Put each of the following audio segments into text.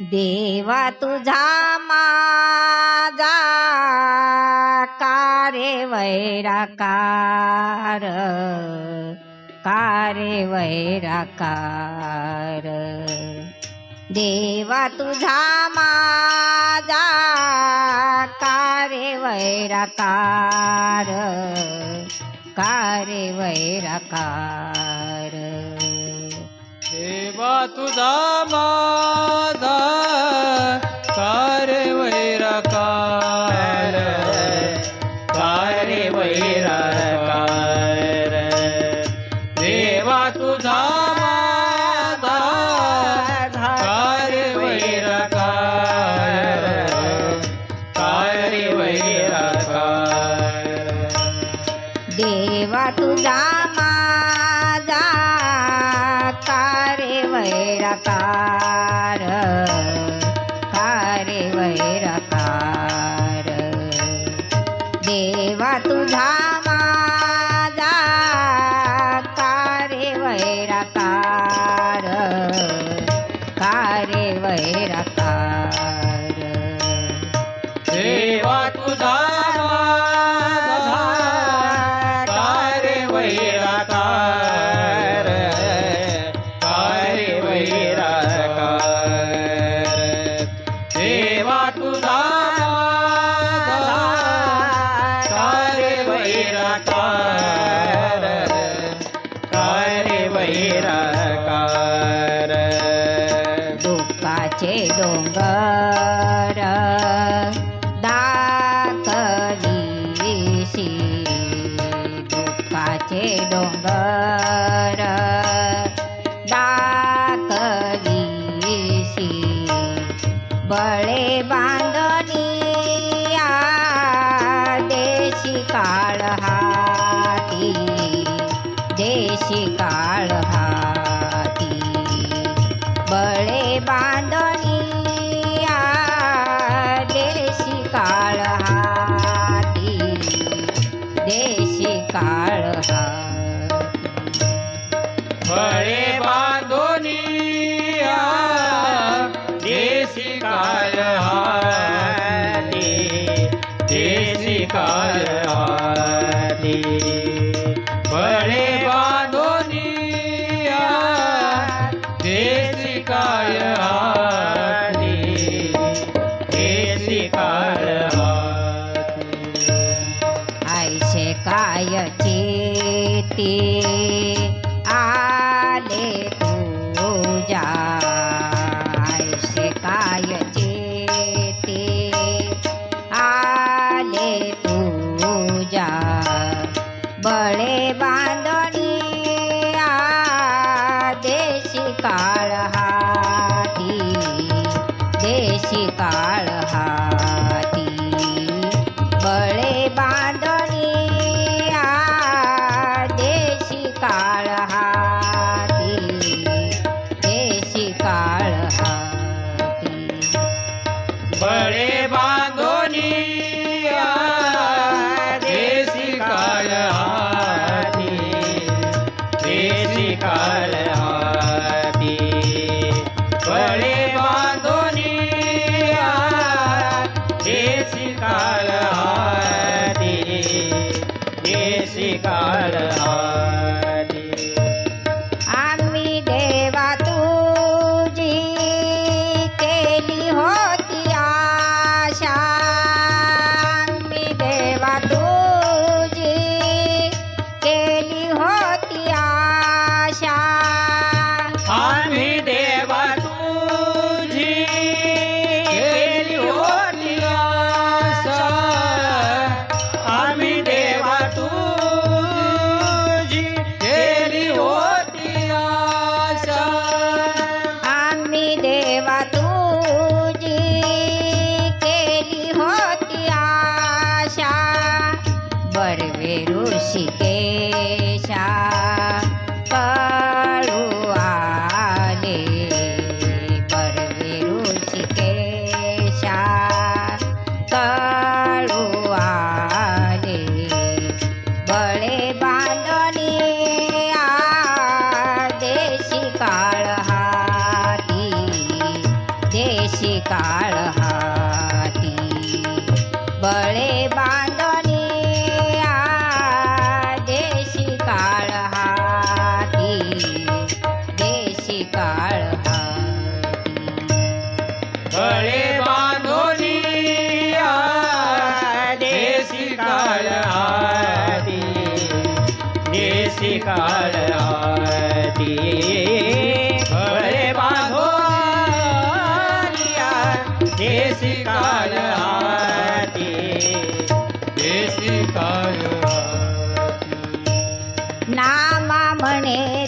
देवा तुझा माझा कारे वैराकार कारे वैराकार. देवा तुझा माझा कारे वैराकार कारे वैराकार. देवा तुझा माझा कार्य वैराकार कार्य वैराकार देवा तुझा माझा कार्य वैराकार कार्य वैराकार देवा तुझा कारे वैराकार कारे डोंगर दाखलीशी बळे बांधणिया देशी काळ हाती देशी काळ फळे बांधोनिया देशी काळ हाती देशी काल हाती फळे बांधोनिया देशी काळ हाती देशी काळ हाती आयशे काय चेती? दे काळ नामा म्हणे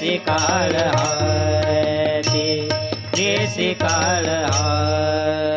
शिकार हि शिकार शारा